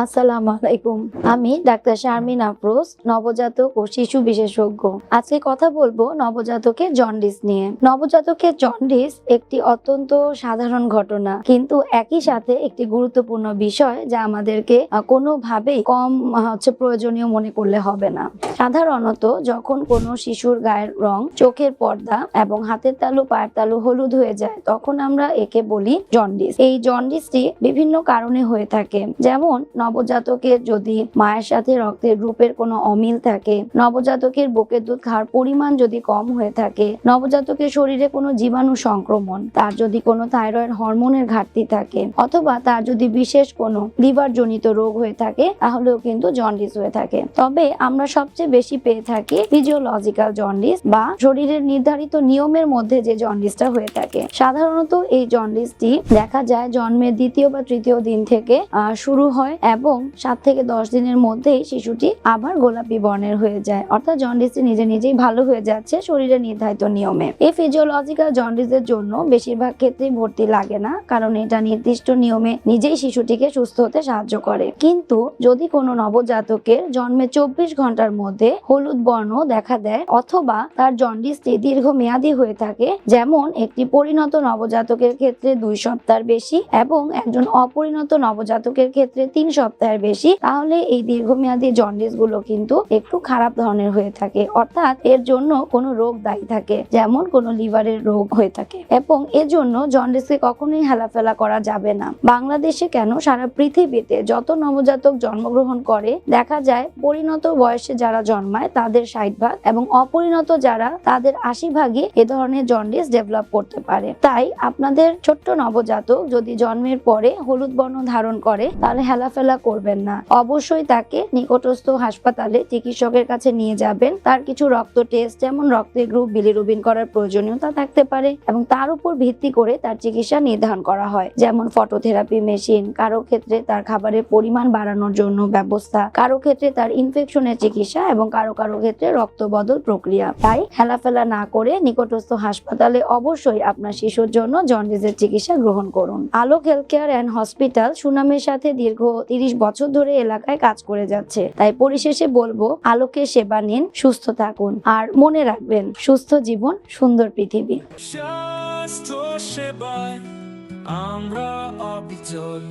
আসসালামু আলাইকুম। আমি ডাক্তার শারমিন আফরোজ, নবজাতক ও শিশু বিশেষজ্ঞ। আজকে কথা বলব নবজাতকের জন্ডিস নিয়ে। নবজাতকের জন্ডিস একটি অত্যন্ত সাধারণ ঘটনা, কিন্তু একই সাথে একটি গুরুত্বপূর্ণ বিষয় যা আমাদেরকে কোনোভাবেই কম হচ্ছে প্রয়োজনীয় মনে করলে হবে না। সাধারণত যখন কোনো শিশুর গায়ের রং চোখের পর্দা এবং হাতের তালু, পায়ের তালু হলুদ হয়ে যায়, তখন আমরা একে বলি জন্ডিস। এই জন্ডিসটি বিভিন্ন কারণে হয়ে থাকে। যেমন নবজাতকের যদি মায়ের সাথে রক্তের গ্রুপের কোনো অমিল থাকে, নবজাতকের বুকের দুধ খাওয়ার পরিমাণ যদি কম হয়ে থাকে, নবজাতকের শরীরে কোনো জীবাণু সংক্রমণ, তার যদি কোনো থাইরয়েড হরমোনের ঘাটতি থাকে, অথবা তার যদি বিশেষ কোনো লিভার জনিত রোগ হয়ে থাকে, তাহলেও কিন্তু জন্ডিস হয়ে থাকে। তবে আমরা সবচেয়ে বেশি পেয়ে থাকি ফিজিওলজিক্যাল জন্ডিস বা শরীরের নির্ধারিত নিয়মের মধ্যে যে জন্ডিসটা হয়ে থাকে। সাধারণত এই জন্ডিসটি দেখা যায় জন্মের দ্বিতীয় বা তৃতীয় দিন থেকে শুরু হয় এবং সাত থেকে দশ দিনের মধ্যেই শিশুটি আবার গোলাপি বর্ণের হয়ে যায়। অর্থাৎ জন্ডিসটি নিজে নিজেই ভালো হয়ে যাচ্ছে শরীরের নির্ধারিত নিয়মে। এই ফিজিওলজিক্যাল জন্ডিসের জন্য বেশিরভাগ ক্ষেত্রেই ভর্তি লাগে না, কারণ এটা নির্দিষ্ট নিয়মে নিজেই শিশুটিকে সুস্থ হতে সাহায্য করে। কিন্তু যদি কোনো নবজাতকের জন্মে চব্বিশ ঘণ্টার মধ্যে হলুদ বর্ণ দেখা দেয় অথবা তার জন্ডিসটি দীর্ঘমেয়াদী হয়ে থাকে, যেমন একটি পরিণত নবজাতকের ক্ষেত্রে দুই সপ্তাহের বেশি এবং একজন অপরিণত নবজাতকের ক্ষেত্রে তিন সপ্তাহের বেশি, তাহলে এই দীর্ঘমেয়াদী জন্ডিসগুলো কিন্তু একটু খারাপ ধরনের হয়ে থাকে। অর্থাৎ এর জন্য কোনো রোগ দায়ী থাকে, যেমন কোনো লিভারের রোগ হয়ে থাকে। এবং এজন্য জন্ডিসকে কখনোই হেলাফেলা করা যাবে না। বাংলাদেশে কেন সারা পৃথিবীতে যত নবজাতক জন্মগ্রহণ করে, দেখা যায় পরিণত বয়সে যারা জন্মায় তাদের ষাট ভাগ এবং অপরিণত যারা তাদের আশি ভাগই এ ধরনের জন্ডিস ডেভেলপ করতে পারে। তাই আপনাদের ছোট্ট নবজাতক যদি জন্মের পরে হলুদ বর্ণ ধারণ করে, তাহলে হেলাফেলা করবেন না। অবশ্যই তাকে নিকটস্থ হাসপাতালে চিকিৎসকের কাছে নিয়ে যাবেন। তার কিছু রক্ত টেস্ট যেমন রক্তের গ্রুপ বিলিরুবিন করার প্রয়োজনীয়তা থাকতে পারে এবং তার উপর ভিত্তি করে তার চিকিৎসা নির্ধারণ করা হয়। যেমন ফটোথেরাপি মেশিন কারও ক্ষেত্রে তার খাবারের পরিমাণ বাড়ানোর জন্য ব্যবস্থা, কারও ক্ষেত্রে তার ইনফেকশনের চিকিৎসা এবং কারও কারও ক্ষেত্রে রক্ত বদল প্রক্রিয়া। তাই হেলাফেলা না করে নিকটস্থ হাসপাতালে অবশ্যই আপনার শিশুর জন্য জন্ডিসের চিকিৎসা গ্রহণ করুন। Alok health care and hospital সুনামের সাথে দীর্ঘ তিরিশ বছর ধরে এলাকায় কাজ করে যাচ্ছে। তাই পরিশেষে বলব, আলোকে সেবা নিন, সুস্থ থাকুন আর মনে রাখবেন, সুস্থ জীবন, সুন্দর পৃথিবী। সেবায় আমরা অবিচল।